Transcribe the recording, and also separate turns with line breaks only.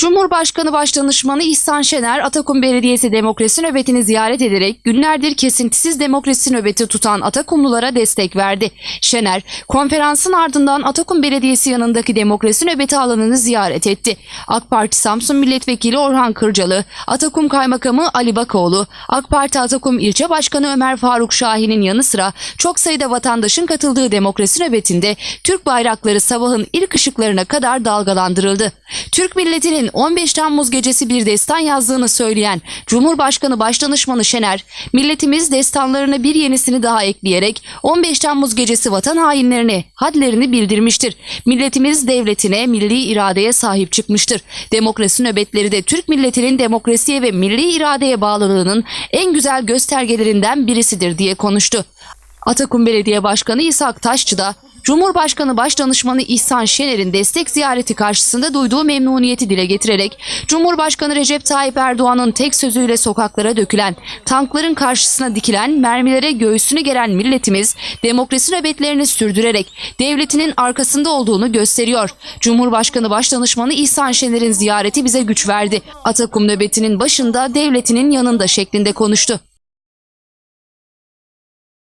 Cumhurbaşkanı Başdanışmanı İhsan Şener, Atakum Belediyesi demokrasi nöbetini ziyaret ederek günlerdir kesintisiz demokrasi nöbeti tutan Atakumlulara destek verdi. Şener, konferansın ardından Atakum Belediyesi yanındaki demokrasi nöbeti alanını ziyaret etti. AK Parti Samsun Milletvekili Orhan Kırcalı, Atakum Kaymakamı Ali Bakoğlu, AK Parti Atakum İlçe Başkanı Ömer Faruk Şahin'in yanı sıra çok sayıda vatandaşın katıldığı demokrasi nöbetinde Türk bayrakları sabahın ilk ışıklarına kadar dalgalandırıldı. Türk milletinin 15 Temmuz gecesi bir destan yazdığını söyleyen Cumhurbaşkanı Başdanışmanı Şener, milletimiz destanlarına bir yenisini daha ekleyerek 15 Temmuz gecesi vatan hainlerine hadlerini bildirmiştir. Milletimiz devletine, milli iradeye sahip çıkmıştır. Demokrasi nöbetleri de Türk milletinin demokrasiye ve milli iradeye bağlılığının en güzel göstergelerinden birisidir diye konuştu. Atakum Belediye Başkanı İshak Taşçı da Cumhurbaşkanı Başdanışmanı İhsan Şener'in destek ziyareti karşısında duyduğu memnuniyeti dile getirerek Cumhurbaşkanı Recep Tayyip Erdoğan'ın tek sözüyle sokaklara dökülen, tankların karşısına dikilen, mermilere göğsünü geren milletimiz demokrasi nöbetlerini sürdürerek devletinin arkasında olduğunu gösteriyor. Cumhurbaşkanı Başdanışmanı İhsan Şener'in ziyareti bize güç verdi. Atakum nöbetinin başında devletinin yanında şeklinde konuştu.